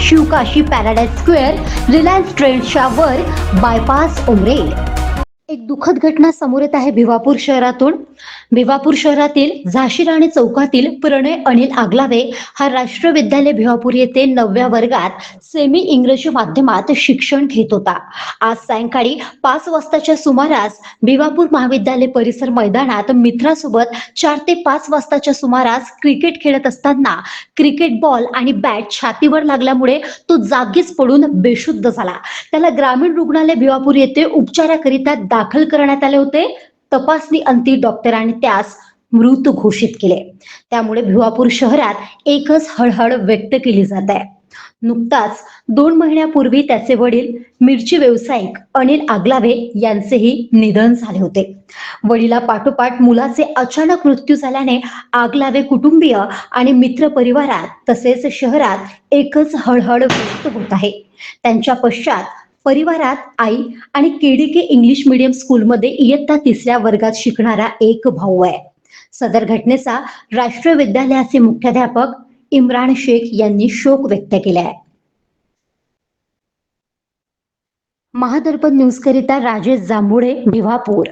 Sivakasi Paradise Square Reliance ट्रेंडच्या वर bypass उमरेल. एक दुःखद घटना समोर येत आहे भिवापूर शहरातून. भिवापूर शहरातील झाशी आणि चौकातील प्रणय अनिल आगलावे हा राष्ट्रीय विद्यालय भिवापूर येथे नवव्या वर्गात सेमी इंग्रजी माध्यमात शिक्षण घेत होता. आज सायंकाळी पाच वाजताच्या सुमारास भिवापूर महाविद्यालय परिसर मैदानात मित्रासोबत चार ते पाच वाजताच्या सुमारास क्रिकेट खेळत असताना क्रिकेट बॉल आणि बॅट छातीवर लागल्यामुळे तो जागीच पडून बेशुद्ध झाला. त्याला ग्रामीण रुग्णालय भिवापूर येथे उपचाराकरिता दाखल करण्यात आले होते. तपासणी अंती डॉक्टरांनी त्यास मृत घोषित केले. त्यामुळे भिवापूर शहरात एकच हळहळ व्यक्त केली जात आहे. नुकताच दोन महिन्यापूर्वी त्याचे वडील मिरची व्यावसायिक अनिल आगलावे यांचेही निधन झाले होते. वडिला पाठोपाठ मुलाचे अचानक मृत्यू झाल्याने आगलावे कुटुंबीय आणि मित्र परिवारात तसेच शहरात एकच हळहळ व्यक्त होत आहे. त्यांच्या पश्चात परिवारात आई आणि केडीके इंग्लिश मीडियम स्कूलमध्ये इयत्ता तिसऱ्या वर्गात शिकणारा एक भाऊ आहे. सदर घटनेचा राष्ट्रीय विद्यालयाचे मुख्याध्यापक इम्रान शेख यांनी शोक व्यक्त केला आहे महादर्पण न्यूज करिता राजेश जांभुळे भिवापूर